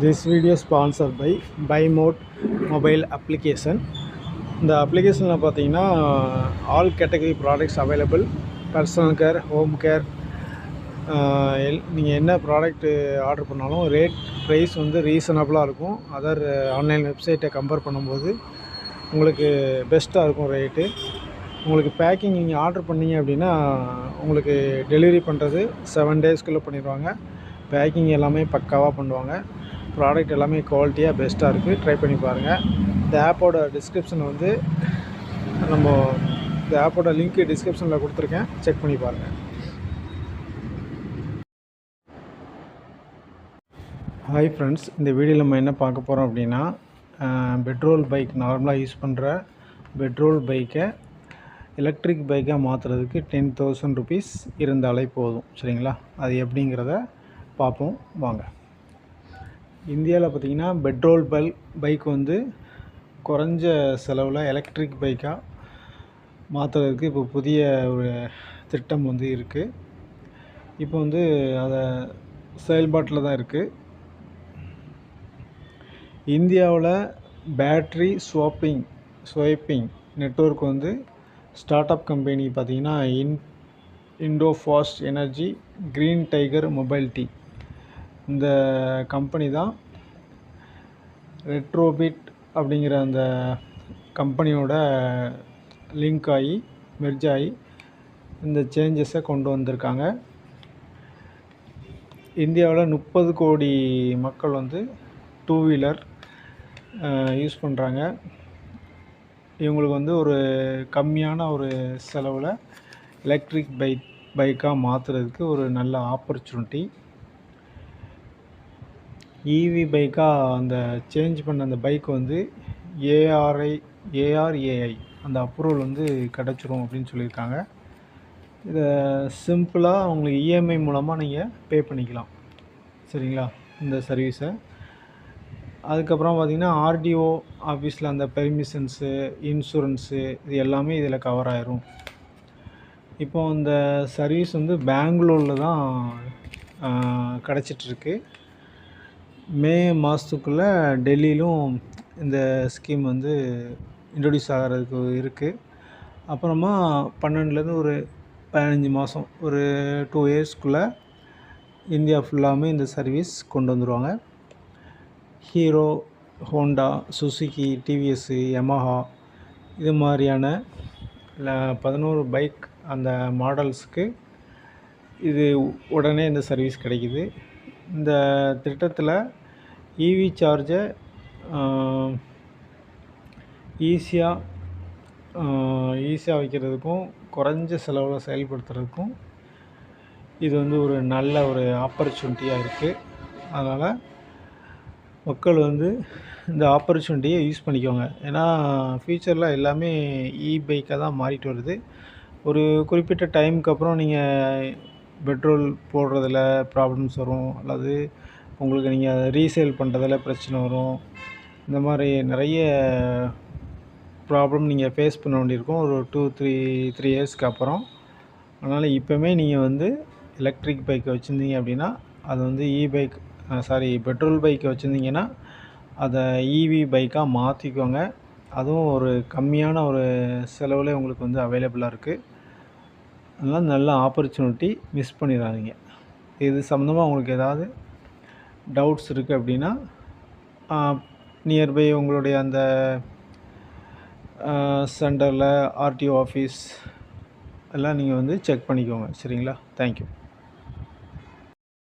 This video sponsor by by mode mobile application இந்த அப்ளிகேஷனில் பார்த்தீங்கன்னா all category products available personal care home care L நீங்கள் என்ன product order பண்ணாலும் rate price வந்து ரீசனபிளாக இருக்கும். அதர் ஆன்லைன் வெப்சைட்டை கம்பேர் பண்ணும்போது உங்களுக்கு பெஸ்ட்டாக இருக்கும் ரேட்டு உங்களுக்கு பேக்கிங் நீங்கள் ஆர்டர் பண்ணீங்க அப்படின்னா உங்களுக்கு டெலிவரி பண்ணுறது செவன் டேஸ்க்குள்ளே பண்ணிடுவாங்க. பேக்கிங் எல்லாமே பக்காவாக பண்ணுவாங்க. ப்ராடக்ட் எல்லாமே குவாலிட்டியாக பெஸ்ட்டாக இருக்குது ட்ரை பண்ணி பாருங்கள் இந்த ஆப்போட டிஸ்கிரிப்ஷன் வந்து நம்ம இந்த ஆப்போட லிங்க்கு டிஸ்கிரிப்ஷனில் கொடுத்துருக்கேன். செக் பண்ணி பாருங்கள் ஹாய் ஃப்ரெண்ட்ஸ் இந்த வீடியோவில் நம்ம என்ன பார்க்க போகிறோம் அப்படின்னா பெட்ரோல் பைக் நார்மலாக யூஸ் பண்ணுற பெட்ரோல் பைக்கை எலக்ட்ரிக் பைக்காக மாற்றுறதுக்கு டென் தௌசண்ட் ருபீஸ் இருந்தாலே போதும். சரிங்களா? அது எப்படிங்கிறத பார்ப்போம். வாங்க. இந்தியாவில் பார்த்திங்கன்னா பெட்ரோல் பல் பைக் வந்து குறைஞ்ச செலவில் எலக்ட்ரிக் பைக்காக மாற்றுறதுக்கு இப்போ புதிய ஒரு திட்டம் வந்து இருக்குது இப்போ வந்து அதை செயல்பாட்டில் தான் இருக்குது இந்தியாவில் பேட்ரி ஸ்வாப்பிங் ஸ்வைப்பிங் நெட்ஒர்க் வந்து ஸ்டார்ட் அப் கம்பெனி பார்த்திங்கன்னா in Indo fast energy green tiger mobility இந்த கம்பெனி தான் ரெட்ரோபிட் அப்படிங்கிற அந்த கம்பெனியோட லிங்க் ஆகி மெர்ஜ் ஆகி இந்த சேஞ்சஸை கொண்டு வந்திருக்காங்க. இந்தியாவில் முப்பது கோடி மக்கள் வந்து டூ வீலர் யூஸ் பண்ணுறாங்க இவங்களுக்கு வந்து ஒரு கம்மியான ஒரு செலவில் எலக்ட்ரிக் பைக் பைக்காக மாற்றுறதுக்கு ஒரு நல்ல ஆப்பர்ச்சுனிட்டி ஈவி பைக்காக அந்த சேஞ்ச் பண்ண அந்த பைக் வந்து ஏஆர்ஐ ஏஆர்ஏஐ அந்த அப்ரூவல் வந்து கிடச்சிரும் அப்படின்னு சொல்லியிருக்காங்க. இதை சிம்பிளாக உங்களுக்கு இஎம்ஐ மூலமாக நீங்கள் பே பண்ணிக்கலாம். சரிங்களா? இந்த சர்வீஸை அதுக்கப்புறம் பார்த்திங்கன்னா ஆர்டிஓ ஆஃபீஸில் அந்த பெர்மிஷன்ஸு இன்சூரன்ஸு இது எல்லாமே இதில் கவர் ஆயிரும். இப்போ இந்த சர்வீஸ் வந்து பெங்களூரில் தான் கிடச்சிட்ருக்கு மே மாதத்துக்குள்ளே டெல்லியிலும் இந்த ஸ்கீம் வந்து இன்ட்ரொடியூஸ் ஆகிறதுக்கு இருக்குது அப்புறமா பன்னெண்டுலேருந்து ஒரு பதினஞ்சு மாதம் ஒரு டூ இயர்ஸ்க்குள்ளே இந்தியா ஃபுல்லாமே இந்த சர்வீஸ் கொண்டு வந்துடுவாங்க Hero Honda Suzuki TVS Yamaha இது மாதிரியான பதினோரு பைக் அந்த மாடல்ஸுக்கு இது உடனே இந்த சர்வீஸ் கிடைக்கிது. இந்த திட்டத்தில் இவி சார்ஜை ஈஸியாக ஈஸியாக வைக்கிறதுக்கும் குறைஞ்ச செலவில் செயல்படுத்துறதுக்கும் இது வந்து ஒரு நல்ல ஒரு ஆப்பர்ச்சுனிட்டியாக இருக்குது அதனால் மக்கள் வந்து இந்த ஆப்பர்ச்சுனிட்டியை யூஸ் பண்ணிக்கோங்க. ஏன்னா ஃப்யூச்சரில் எல்லாமே இ பைக்காக தான் மாறிட்டு வருது. ஒரு குறிப்பிட்ட டைமுக்கு அப்புறம் நீங்கள் பெட்ரோல் போடுறதுல ப்ராப்ளம்ஸ் வரும். அல்லது உங்களுக்கு நீங்கள் அதை ரீசேல் பண்ணுறதுல பிரச்சனை வரும். இந்த மாதிரி நிறைய ப்ராப்ளம் நீங்கள் ஃபேஸ் பண்ண வேண்டியிருக்கும். ஒரு டூ த்ரீ த்ரீ இயர்ஸ்க்கு அப்புறம். அதனால் இப்போவுமே நீங்கள் வந்து எலக்ட்ரிக் பைக்கை வச்சுருந்தீங்க அப்படின்னா அது வந்து இ பைக் சாரி பெட்ரோல் பைக்கை வச்சுருந்தீங்கன்னா அதை இவி பைக்காக மாற்றிக்கோங்க அதுவும் ஒரு கம்மியான ஒரு செலவில் உங்களுக்கு வந்து அவைலபிளாக இருக்குது அதனால் நல்ல ஆப்பர்ச்சுனிட்டி மிஸ் பண்ணிடாதீங்க. இது சம்மந்தமாக உங்களுக்கு ஏதாவது டவுட்ஸ் இருக்குது அப்படின்னா நியர்பை உங்களுடைய அந்த சென்டரில் ஆர்டிஓ ஆஃபீஸ் எல்லாம் நீங்கள் வந்து செக் பண்ணிக்கோங்க. சரிங்களா? தேங்க்யூ